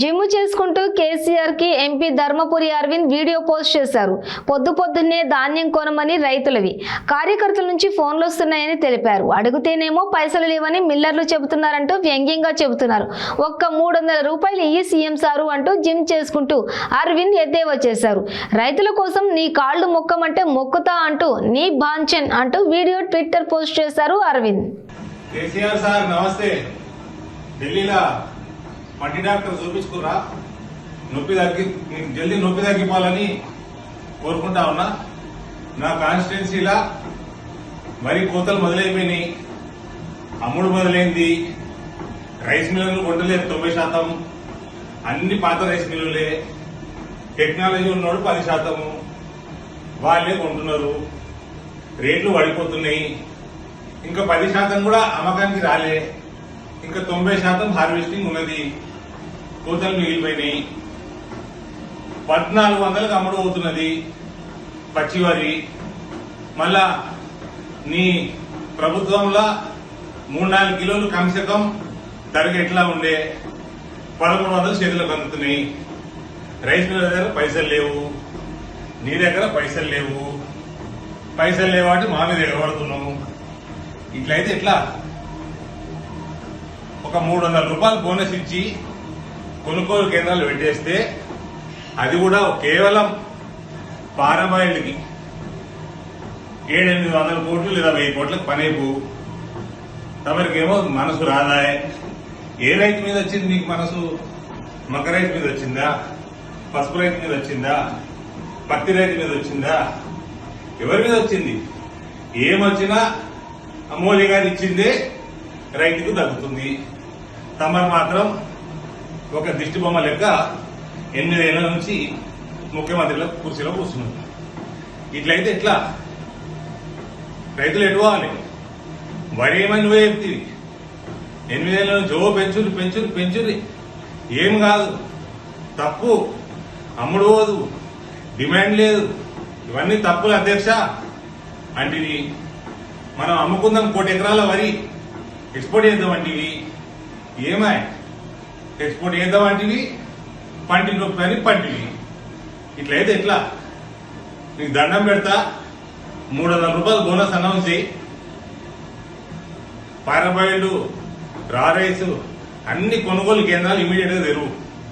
Gym చేసుకుంటూ కేసీఆర్కి M P Dharmapuri Arvind video post చేశారు. పొద్దు పొద్దున్నే ధాన్యం కొనమని రైతులవి. కార్యకర్తల నుంచి ఫోన్లు వస్తున్నాయని తెలిపారు. అడిగితేనేమో పైసలు లేవని మిల్లర్లు చెబుతున్నారంటూ వ్యంగ్యంగా చెబుతున్నారు. ఒక్క మూడు వందల రూపాయలు ఇయ్యి సీఎం సారు అంటూ జిమ్ చేసుకుంటూ అరవింద్ ఎద్దేవా చేశారు. రైతుల కోసం నీ కాళ్ళు మొక్కమంటే మొక్కుతా అంటూ నీ బాంచన్ అంటూ వీడియో ట్విట్టర్ పోస్ట్ చేశారు అరవింద్. కేసీఆర్ సార్ నమస్తే. ఢిల్లీలో మట్టి డాక్టర్ చూపించుకురా. నొప్పి తగ్గి నీకు జల్దీ నొప్పి తగ్గిపోవాలని కోరుకుంటా ఉన్నా. నా కాన్స్టిట్యున్సీలా వరి కోతలు మొదలైపోయినాయి. అమ్ముడు మొదలైంది. రైస్ మిల్లులు ఉండలేదు తొంభై శాతం. అన్ని పాత రైస్ మిల్లులే. టెక్నాలజీ ఉన్నోడు పది శాతము. వాళ్ళే కొంటున్నారు. రేట్లు పడిపోతున్నాయి. ఇంకా పది శాతం కూడా అమ్మకానికి రాలే. ఇంకా తొంభై శాతం హార్వెస్టింగ్ ఉన్నది. కోతలు మిగిలిపోయినాయి. పద్నాలుగు వందలకు అమ్ముడు అవుతున్నది పచ్చి వరి మళ్ళా నీ ప్రభుత్వంలో మూడు నాలుగు కిలోలు కమ్సకం ధరకు ఎట్లా ఉండే? పదమూడు వందలు చేతులకు అందుతున్నాయి. రైస్ మిల్ దగ్గర పైసలు లేవు. నీ దగ్గర పైసలు లేవు. పైసలు లేవాటి మా మీద ఎగబడుతున్నాము ఇట్లయితే ఎట్లా? ఒక మూడు వందల రూపాయలు బోనస్ ఇచ్చి కొనుగోలు కేంద్రాలు పెట్టేస్తే అది కూడా కేవలం పారబాయిల్కి ఏడెనిమిది వందల కోట్లు లేదా వెయ్యి కోట్లకు పనేపు. తమరికేమో మనసు రాదాయే ఏ రైతు మీద వచ్చింది మీకు మనసు? మక్క రైతు మీద వచ్చిందా? పసుపు రైతు మీద వచ్చిందా? పత్తి రైతు మీద వచ్చిందా? ఎవరి మీద వచ్చింది? ఏమొచ్చినా మోదీ గారు ఇచ్చిందే రైతుకు తగ్గుతుంది. తమరు మాత్రం ఒక దిష్టి బొమ్మ లెక్క ఎనిమిదేళ్ళ నుంచి ముఖ్యమంత్రిలో కుర్చీలో కూర్చున్నారు. ఇట్లయితే ఎట్లా? రైతులు ఎటు పోవాలి? వరి ఏమని నువ్వే చెప్తివి? ఎనిమిదేళ్ళ నుంచి ఓ పెంచురు పెంచురు పెంచురు ఏం కాదు. తప్పు. అమ్ముడు పోదు. డిమాండ్ లేదు. ఇవన్నీ తప్పులు అధ్యక్ష. అంటే మనం అమ్ముకుందాం కోటి ఎకరాల వరి. ఎక్స్పోర్ట్ చేద్దాం అంటివి. ఏమాయ్ ఎక్స్పోర్ట్ చేద్దామంటివి పంటి నొప్పి అని పంటివి. ఇట్లయితే ఎట్లా? నీకు దండం పెడతా మూడు వందల రూపాయలు బోనస్ అనౌన్స్ చేయి. పారబాయిలు రా రైస్ అన్ని కొనుగోలు కేంద్రాలు ఇమీడియట్గా తెరువు.